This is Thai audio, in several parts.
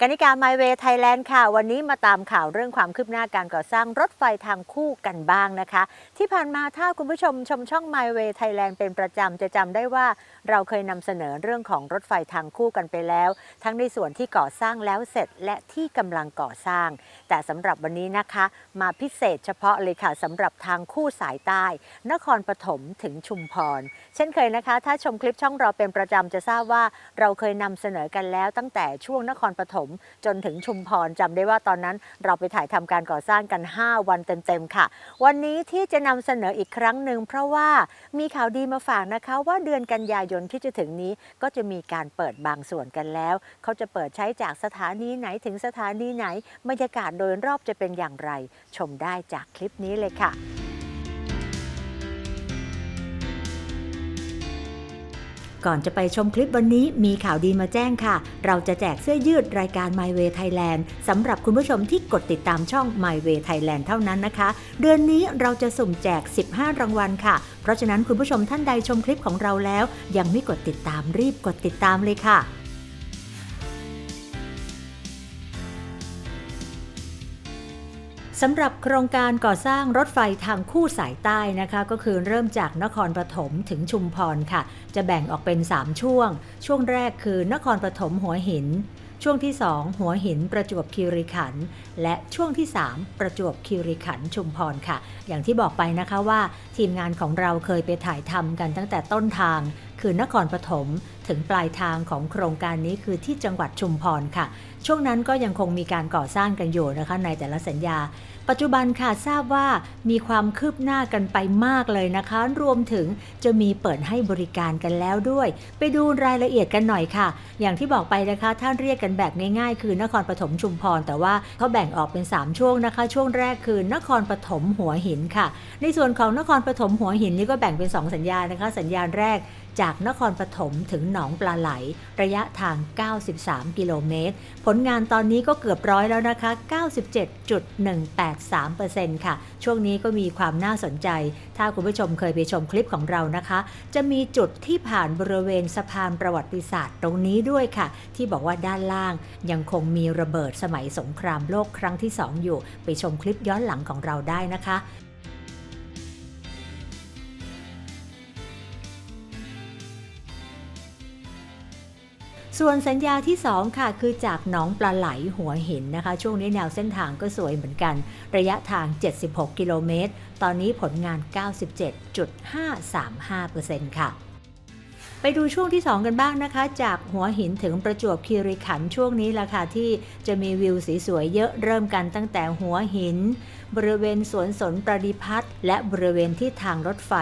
กนิการ My Way Thailand ค่ะ วันนี้มาตามข่าวเรื่องความคืบหน้าการก่อสร้างรถไฟทางคู่กันบ้างนะคะ ที่ผ่านมาถ้าคุณผู้ชมชมช่อง My Way Thailand เป็นประจำจะจำได้ว่าเราเคยนำเสนอเรื่องของรถไฟทางคู่กันไปแล้ว ทั้งในส่วนที่ก่อสร้างแล้วเสร็จและที่กำลังก่อสร้าง แต่สำหรับวันนี้นะคะ มาพิเศษเฉพาะเลยค่ะสำหรับทางคู่สายใต้ นครปฐมถึงชุมพร เช่นเคยนะคะ ถ้าชมคลิปช่องเราเป็นประจำจะทราบว่า เราเคยนำเสนอกันแล้วตั้งแต่ช่วงนครปฐมจนถึงชุมพรจำได้ว่าตอนนั้นเราไปถ่ายทำการก่อสร้างกัน 5 วันเต็มๆค่ะ วันนี้ที่จะนำเสนออีกครั้งหนึ่งเพราะว่ามีข่าวดีมาฝากนะคะ ว่าเดือนกันยายนที่จะถึงนี้ก็จะมีการเปิดบางส่วนกันแล้ว เขาจะเปิดใช้จากสถานีไหนถึงสถานีไหนบรรยากาศโดยรอบจะเป็นอย่างไร ชมได้จากคลิปนี้เลยค่ะ ก่อนจะไปชมคลิปวันนี้มีข่าวดีมาแจ้งค่ะ เราจะแจกเสื้อยืดรายการ My Way Thailand สำหรับคุณผู้ชมที่กดติดตามช่อง My Way Thailand เท่านั้นนะคะ เดือนนี้เราจะสุ่มแจก 15 รางวัลค่ะ เพราะฉะนั้นคุณผู้ชมท่านใดชมคลิปของเราแล้ว ยังไม่กดติดตามรีบกดติดตามเลยค่ะ สำหรับโครงการก่อสร้างรถไฟทางคู่สายใต้นะคะ ก็คือเริ่มจากนครปฐมถึงชุมพรค่ะ จะแบ่งออกเป็น 3 ช่วง ช่วงแรกคือนครปฐมหัวหิน ช่วงที่ 2 หัวหินประจวบคีรีขันธ์และช่วงที่ 3 ประจวบคีรีขันธ์ชุมพรค่ะ อย่างที่บอกไปนะคะว่า ทีมงานของเราเคยไปถ่ายทำกันตั้งแต่ต้นทางคือนครปฐมถึงปลายทางของโครงการนี้คือที่จังหวัดชุมพรค่ะ ช่วงนั้นก็ยังคงมีการก่อสร้างกันอยู่นะคะในแต่ละสัญญา ปัจจุบันค่ะทราบว่ามีความคืบหน้ากันไปมากเลยนะคะ รวมถึงจะมีเปิดให้บริการกันแล้วด้วย ไปดูรายละเอียดกันหน่อยค่ะ อย่างที่บอกไปนะคะท่านเรียกกันแบบง่ายๆ คือนครปฐมชุมพร แต่ว่าเขาแบ่งออกเป็น 3 ช่วงนะคะ ช่วงแรกคือนครปฐมหัวหินค่ะ ในส่วนของนครปฐมหัวหินนี่ก็แบ่งเป็น 2 สัญญานะคะ สัญญาณแรก จากนครปฐมถึงหนองปลาไหล ระยะทาง 93 กิโลเมตร ผลงานตอนนี้ก็เกือบร้อยแล้วนะคะ 97.183%ค่ะ ช่วงนี้ก็มีความน่าสนใจ ถ้าคุณผู้ชมเคยไปชมคลิปของเรานะคะ จะมีจุดที่ผ่านบริเวณสะพานประวัติศาสตร์ตรงนี้ด้วยค่ะ ที่บอกว่าด้านล่าง ยังคงมีระเบิดสมัยสงครามโลกครั้งที่ 2 อยู่ ไปชมคลิปย้อนหลังของเราได้นะคะ ส่วนสัญญาที่ 2 ค่ะ คือจากหนองปลาไหลหัวหินนะคะ ช่วงนี้แนวเส้นทางก็สวยเหมือนกัน ระยะทาง 76 กิโลเมตร ตอนนี้ผลงาน 97.535%ค่ะ ไปดูช่วงที่ 2 กันบ้างนะคะ จากหัวหินถึงประจวบคีรีขันธ์ช่วงนี้ละค่ะที่จะมีวิวสสวยๆเยอะเริ่มกันตั้งแต่หัวหิน บริเวณสวนสนประดิพัฒน์และบริเวณที่ทางรถไฟ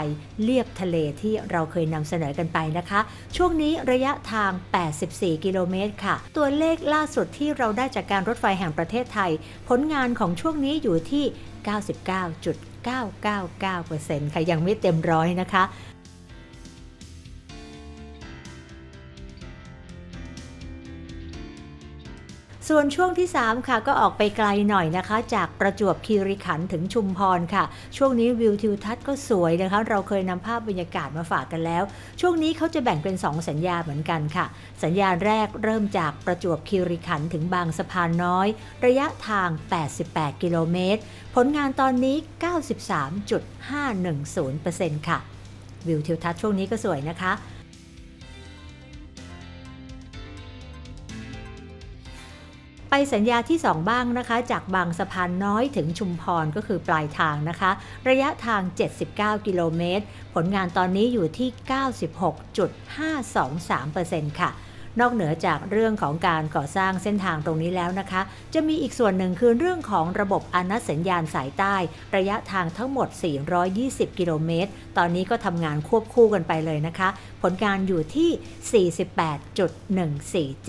เลียบทะเลที่เราเคยนำเสนอกันไปนะคะ ช่วงนี้ระยะทาง 84 กิโลเมตรค่ะ ตัวเลขล่าสุดที่เราได้จากการรถไฟแห่งประเทศไทย ผลงานของช่วงนี้อยู่ที่ 99.999%ค่ะยังไม่เต็มร้อยนะคะ ส่วนช่วงที่ 3 ค่ะก็ออกไปไกลหน่อยนะคะ จากประจวบคีรีขันธ์ถึงชุมพรค่ะ ช่วงนี้วิวทิวทัศน์ก็สวยนะคะ เราเคยนำภาพบรรยากาศมาฝากกันแล้ว ช่วงนี้เขาจะแบ่งเป็น 2 สัญญาเหมือนกันค่ะ สัญญาแรกเริ่มจากประจวบคีรีขันธ์ถึงบางสะพานน้อย ระยะทาง 88 กิโลเมตร ผลงานตอนนี้ 93.510%ค่ะ วิวทิวทัศน์ช่วงนี้ก็สวยนะคะ ไปสัญญาที่ 2 บ้างนะคะ จากบางสะพานน้อยถึงชุมพรก็คือปลายทางนะคะ ระยะทาง 79 กิโลเมตร ผลงานตอนนี้อยู่ที่ 96.523%ค่ะ นอกเหนือจากเรื่องของการก่อสร้างเส้นทางตรงนี้แล้วนะคะ จะมีอีกส่วนหนึ่งคือเรื่องของระบบอนัสัญญาณสายใต้ ระยะทางทั้งหมด 420 กิโลเมตร ตอนนี้ก็ทำงานควบคู่กันไปเลยนะคะ ผลการอยู่ที่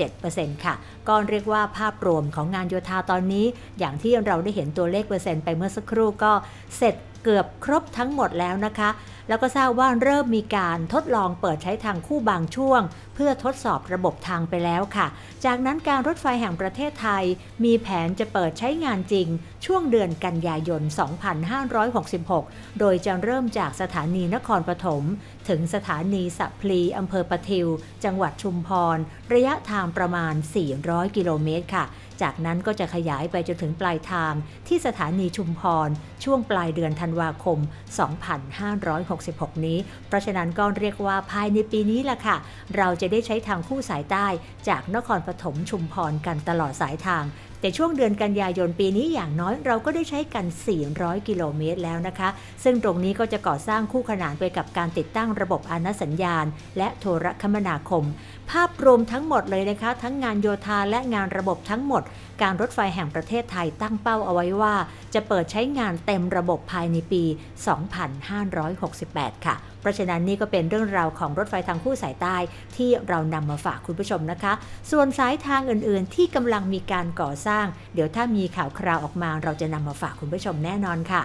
48.147%ค่ะ ก็เรียกว่าภาพรวมของงานโยธาตอนนี้ อย่างที่เราได้เห็นตัวเลขเปอร์เซ็นต์ไปเมื่อสักครู่ก็เสร็จ เกือบครบทั้งหมดแล้วนะคะ แล้วก็ทราบว่าเริ่มมีการทดลองเปิดใช้ทางคู่บางช่วง เพื่อทดสอบระบบทางไปแล้วค่ะ จากนั้นการรถไฟแห่งประเทศไทย มีแผนจะเปิดใช้งานจริง ช่วงเดือนกันยายน 2566 โดยจะเริ่มจากสถานีนครปฐม ถึงสถานีสะพลีอำเภอปะทิว จังหวัดชุมพร ระยะทางประมาณ 400 กิโลเมตรค่ะ จากนั้นก็จะขยายไปจนถึงปลายทางที่สถานีชุมพร ช่วงปลายเดือนธันวาคม 2566 นี้ เพราะฉะนั้นก็เรียกว่าภายในปีนี้แหละค่ะ เราจะได้ใช้ทางคู่สายใต้ จากนครปฐมชุมพรกันตลอดสายทาง แต่ช่วงเดือนกันยายนปีนี้อย่างน้อยเราก็ได้ใช้กัน 400 กิโลเมตรแล้วนะคะ ซึ่งตรงนี้ก็จะก่อสร้างคู่ขนานไปกับการติดตั้งระบบอาณสัญญาณ และโทรคมนาคม ภาพรวมทั้งหมดเลยนะคะ ทั้งงานโยธาและงานระบบทั้งหมด การรถไฟแห่งประเทศไทยตั้งเป้าเอาไว้ว่า จะเปิดใช้งานเต็มระบบภายในปี 2568 ค่ะ เพราะฉะนั้นนี่ก็เป็นเรื่องราวของรถไฟทางคู่สายใต้ที่เรานำมาฝากคุณผู้ชมนะคะ ส่วนสายทางอื่นๆ ที่กำลังมีการก่อสร้าง เดี๋ยวถ้ามีข่าวคราวออกมาเราจะนำมาฝากคุณผู้ชมแน่นอนค่ะ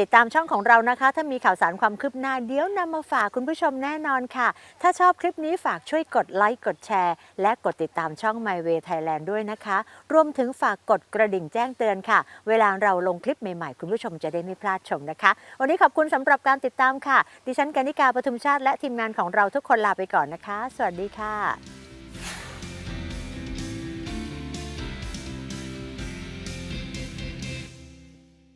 ติดตามช่องของเรานะคะ ถ้ามีข่าวสารความคืบหน้าเดี๋ยวนำมาฝากคุณผู้ชมแน่นอนค่ะ ถ้าชอบคลิปนี้ฝากช่วยกดไลค์กดแชร์ และกดติดตามช่อง My Way Thailand ด้วยนะคะ รวมถึงฝากกดกระดิ่งแจ้งเตือนค่ะ เวลาเราลงคลิปใหม่ๆ คุณผู้ชมจะได้ไม่พลาดชมนะคะ วันนี้ขอบคุณสำหรับการติดตามค่ะ ดิฉันกนิกาปทุมชาติและทีมงานของเราทุกคนลาไปก่อนนะคะ สวัสดีค่ะ